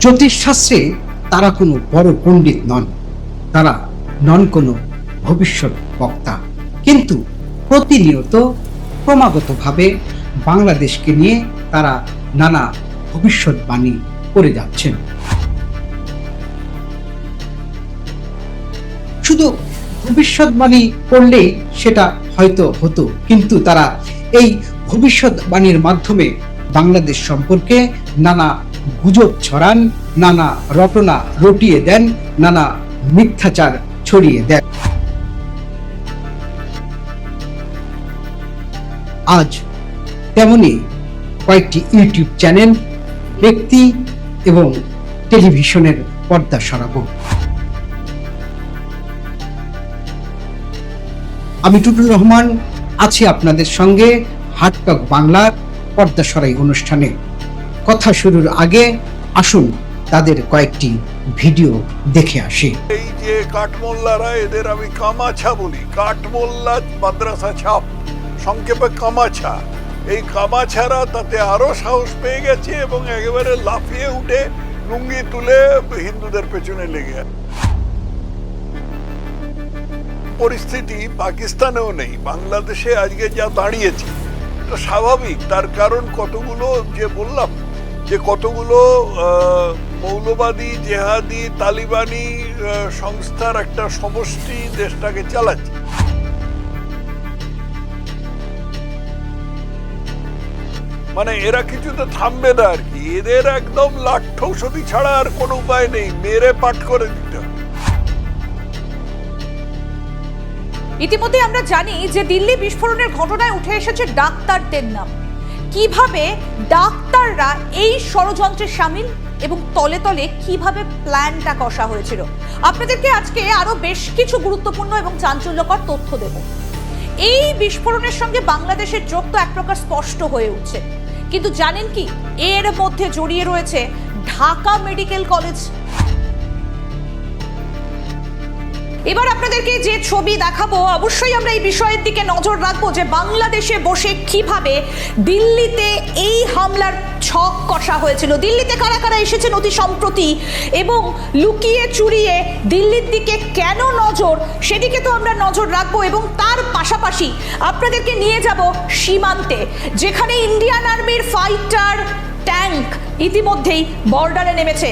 জ্যোতিষশাস্ত্রে তারা কোনো বড় পণ্ডিত নন। তারা নন কোনো ভবিষ্যৎ বক্তা। কিন্তু প্রতিনিয়ত ক্রমাগতভাবে বাংলাদেশকে নিয়ে তারা নানা ভবিষ্যৎবাণী করে যাচ্ছেন। শুধু ভবিষ্যৎবাণী করলেই সেটা হয়তো হতো, কিন্তু তারা এই ভবিষ্যৎবাণীর মাধ্যমে বাংলাদেশ সম্পর্কে নানা গুজব ছড়ান, নানা রটনা রটিয়ে দেন, নানা মিথ্যাচার ছড়িয়ে দেন। আজ তেমনি কয়েকটি ইউটিউব চ্যানেল, ব্যক্তি এবং টেলিভিশনের পর্দা সরাবো। আমি টুটুল রহমান, আছি আপনাদের সঙ্গে হাটটক বাংলার পর্দা সরাই অনুষ্ঠানে। কথা শুরুর আগে আসুন তাদের কয়েকটি ভিডিও দেখে আসি। এই যে কাঠমোল্লারা, এদের আমি কামাছা বলি। কাঠমোল্লা মাদ্রাসা ছাপ, সংক্ষেপে কামাছা। এই কামাছারা তাতে আরও সাহস পেয়ে গেছে এবং একেবারে লাফিয়ে উঠে লুঙ্গি তুলে হিন্দুদের পেছনে লেগে। পরিস্থিতি পাকিস্তানেও নেই, বাংলাদেশে আজকে যা দাঁড়িয়েছে তো স্বাভাবিক। তার কারণ কতগুলো যে বললাম যে কতগুলো মৌলবাদী, জেহাদি, তালিবানি সংস্থার একটা সমষ্টি দেশটাকে চালাচ্ছে। মানে এরা কিছুতে থামবে না আর কি। এদের একদম ঔষধি ছাড়া আর কোনো উপায় নেই। মেরে পাঠ করে দিতে হবে। ইতিমধ্যে আমরা জানি যে দিল্লি বিস্ফোরণের ঘটনায় উঠে এসেছে ডাক্তারদের নাম। কীভাবে ডাক্তাররা এই ষড়যন্ত্রে সামিল এবং তলে তলে কীভাবে প্ল্যানটা কষা হয়েছিল? আপনাদেরকে আজকে আরও বেশ কিছু গুরুত্বপূর্ণ এবং চাঞ্চল্যকর তথ্য দেব। এই বিস্ফোরণের সঙ্গে বাংলাদেশের যোগ তো এক প্রকার স্পষ্ট হয়ে উঠছে। কিন্তু জানেন কি, এর মধ্যে জড়িয়ে রয়েছে ঢাকা মেডিকেল কলেজ এবার আপনাদেরকে যে ছবি দেখাবো, অবশ্যই আমরা এই বিষয়ের দিকে নজর রাখব যে বাংলাদেশে বসে কীভাবে দিল্লিতে এই হামলার ছক কষা হয়েছিল। দিল্লিতে কারা কারা এসেছেন অতি সম্প্রতি? এবং লুকিয়ে চুরিয়ে দিল্লির দিকে কেন নজর? সেদিকে তো আমরা নজর রাখব এবং তার পাশাপাশি আপনাদেরকে নিয়ে যাব সীমান্তে, যেখানে ইন্ডিয়ান আর্মির ফাইটার ট্যাঙ্ক ইতিমধ্যেই বর্ডারে নেমেছে।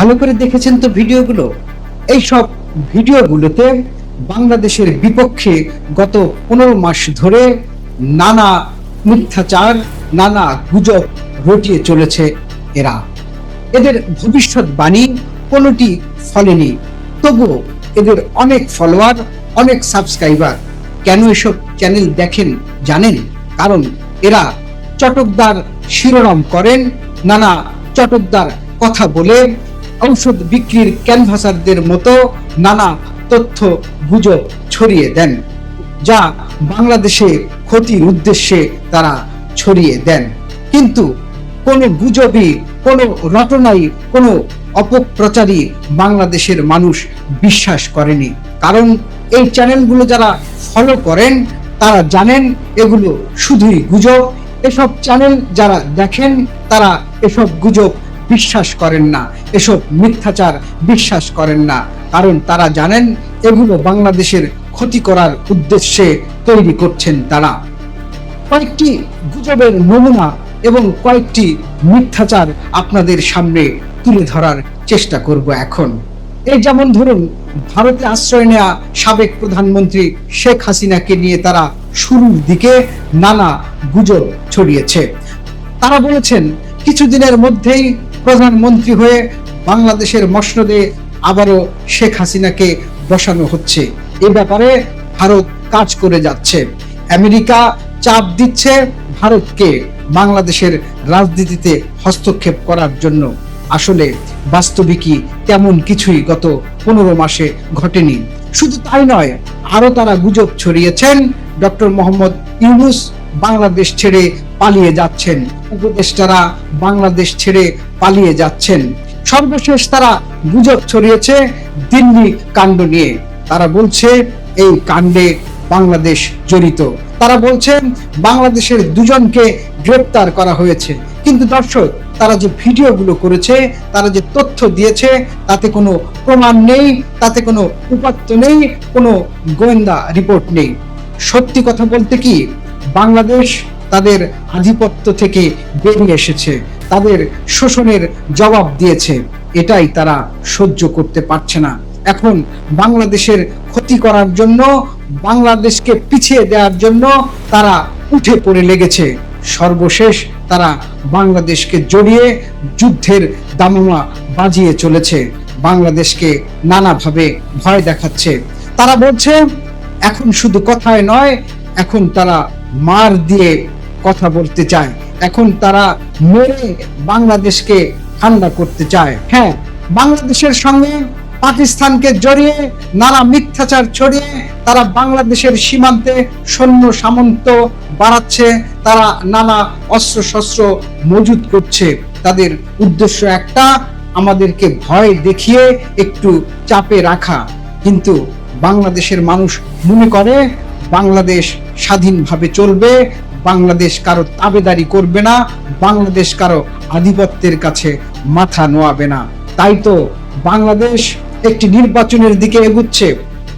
ভালো করে দেখেছেন তো ভিডিওগুলো? এই সব ভিডিওগুলোতে বাংলাদেশের বিপক্ষে গত পনেরো মাস ধরে নানা মিথ্যাচার, নানা গুজব রটিয়ে চলেছে এরা। এদের ভবিষ্যৎবাণী কোনোটি ফলেনি। তবুও এদের অনেক ফলোয়ার, অনেক সাবস্ক্রাইবার। কেন এসব চ্যানেল দেখেন, জানেন? কারণ এরা চটকদার শিরোনাম করেন, নানা চটকদার কথা বলে ঔষধ বিক্রির ক্যানভাসারদের মতো নানা তথ্য গুজব ছড়িয়ে দেন, যা বাংলাদেশে ক্ষতির উদ্দেশ্যে তারা ছড়িয়ে দেন। কিন্তু কোনো গুজবই, কোনো রটনাই, কোনো অপপ্রচারই বাংলাদেশের মানুষ বিশ্বাস করেনি। কারণ এই চ্যানেলগুলো যারা ফলো করেন, তারা জানেন এগুলো শুধুই গুজব। এসব চ্যানেল যারা দেখেন, তারা এসব গুজব বিশ্বাস করেন না। এসব মিথ্যাচার বিশ্বাস করেন না। কারণ তারা জানেন এগুলো বাংলাদেশের ক্ষতি করার উদ্দেশ্যে তৈরি করছেন তারা। কয়েকটি গুজবের নমুনা এবং কয়েকটি মিথ্যাচার আপনাদের সামনে তুলে ধরার চেষ্টা করব এখন। এই যেমন ধরুন, ভারতে আশ্রয় নেওয়া সাবেক প্রধানমন্ত্রী শেখ হাসিনাকে নিয়ে তারা শুরুর দিকে নানা গুজব ছড়িয়েছে। তারা বলেছেন, কিছুদিনের মধ্যেই প্রধানমন্ত্রী হয়ে বাংলাদেশের মসনদে আবারও শেখ হাসিনাকে বসানো হচ্ছে। এ ব্যাপারে ভারত কাজ করে যাচ্ছে। আমেরিকা চাপ দিচ্ছে ভারতকে বাংলাদেশের রাজনীতিতে হস্তক্ষেপ করার জন্য। আসলে বাস্তবিকই তেমন কিছুই গত পনেরো মাসে ঘটেনি। শুধু তাই নয় আরও তারা গুজব ছড়িয়েছেন ডক্টর মোহাম্মদ ইউনুস বাংলাদেশ ছেড়ে পালিয়ে যাচ্ছেন। উপদেষ্টারা বাংলাদেশ ছেড়ে পালিয়ে যাচ্ছেন। সর্বশেষ তারা গুজব ছড়িয়েছে দিল্লি কাণ্ড নিয়ে। তারা বলছে, এই কাণ্ডে বাংলাদেশ জড়িত। তারা বলছেন, বাংলাদেশের দুজনকে গ্রেপ্তার করা হয়েছে। কিন্তু দর্শক, তারা যে ভিডিওগুলো করেছে, তারা যে তথ্য দিয়েছে, তাতে কোনো প্রমাণ নেই, তাতে কোনো উপাত্ত নেই, কোনো গোয়েন্দা রিপোর্ট নেই। সত্যি কথা বলতে কি, বাংলাদেশ তাদের আধিপত্য থেকে বেরিয়ে এসেছে, তাদের শোষণের জবাব দিয়েছে। এটাই তারা সহ্য করতে পারছে না। এখন বাংলাদেশের ক্ষতি করার জন্য, বাংলাদেশকে পিছিয়ে দেওয়ার জন্য তারা উঠে পড়ে লেগেছে। সর্বশেষ তারা বাংলাদেশকে জড়িয়ে যুদ্ধের দামামা বাজিয়ে চলেছে। বাংলাদেশকে নানাভাবে ভয় দেখাচ্ছে। তারা বলছে, এখন শুধু কথায় নয়, এখন তারা মার দিয়ে কথা বলতে চায়। এখন তারা মেরে বাংলাদেশকে ঠান্ডা করতে চায়। হ্যাঁ বাংলাদেশের সঙ্গে পাকিস্তানকে জড়িয়ে, নানা মিথ্যাচার ছড়িয়ে তারা বাংলাদেশের সীমান্তে সৈন্য সামন্ত বাড়াচ্ছে, তারা নানা অস্ত্র শস্ত্র মজুত করছে। তাদের উদ্দেশ্য একটা, আমাদেরকে ভয় দেখিয়ে একটু চাপে রাখা। কিন্তু বাংলাদেশের মানুষ মনে করে, বাংলাদেশ স্বাধীনভাবে চলবে বাংলাদেশ কারও তাবেদারি করবে না, বাংলাদেশ কারও আধিপত্যের কাছে মাথা নোয়াবে না। তাই তো বাংলাদেশ একটি নির্বাচনের দিকে এগুচ্ছে।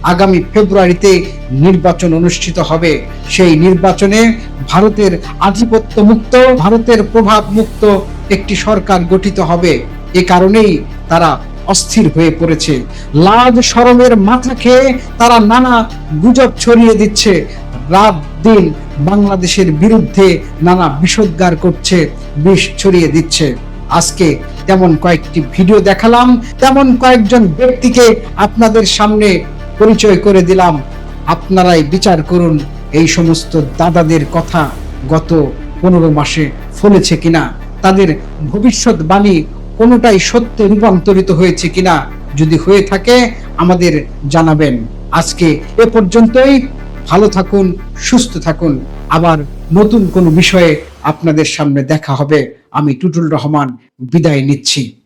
আগামী ফেব্রুয়ারিতে নির্বাচন অনুষ্ঠিত হবে। সেই নির্বাচনে ভারতের আধিপত্য মুক্ত, ভারতের প্রভাব মুক্ত একটি সরকার গঠিত হবে। এ কারণেই তারা অস্থির হয়ে পড়েছে। লাজ শরমের মাথা খেয়ে তারা নানা গুজব ছড়িয়ে দিচ্ছে। রাত দিন বাংলাদেশের বিরুদ্ধে নানা বিষোদ্গার করছে, বিষ ছড়িয়ে দিচ্ছে। আজকে তেমন কয়েকটি ভিডিও দেখালাম, তেমন কয়েকজন ব্যক্তিকে আপনাদের সামনে পরিচয় করে দিলাম। আপনারাই বিচার করুন এই সমস্ত দাদাদের কথা গত পনেরো মাসে ফলেছে কিনা। তাদের ভবিষ্যৎবাণী কোনোটাই সত্যে রূপান্তরিত হয়েছে কিনা যদি হয়ে থাকে, আমাদের জানাবেন। আজকে এ পর্যন্তই। ভালো থাকুন, সুস্থ থাকুন। আবার নতুন কোনো বিষয়ে আপনাদের সামনে দেখা হবে। আমি টুটুল রহমান বিদায় নিচ্ছি।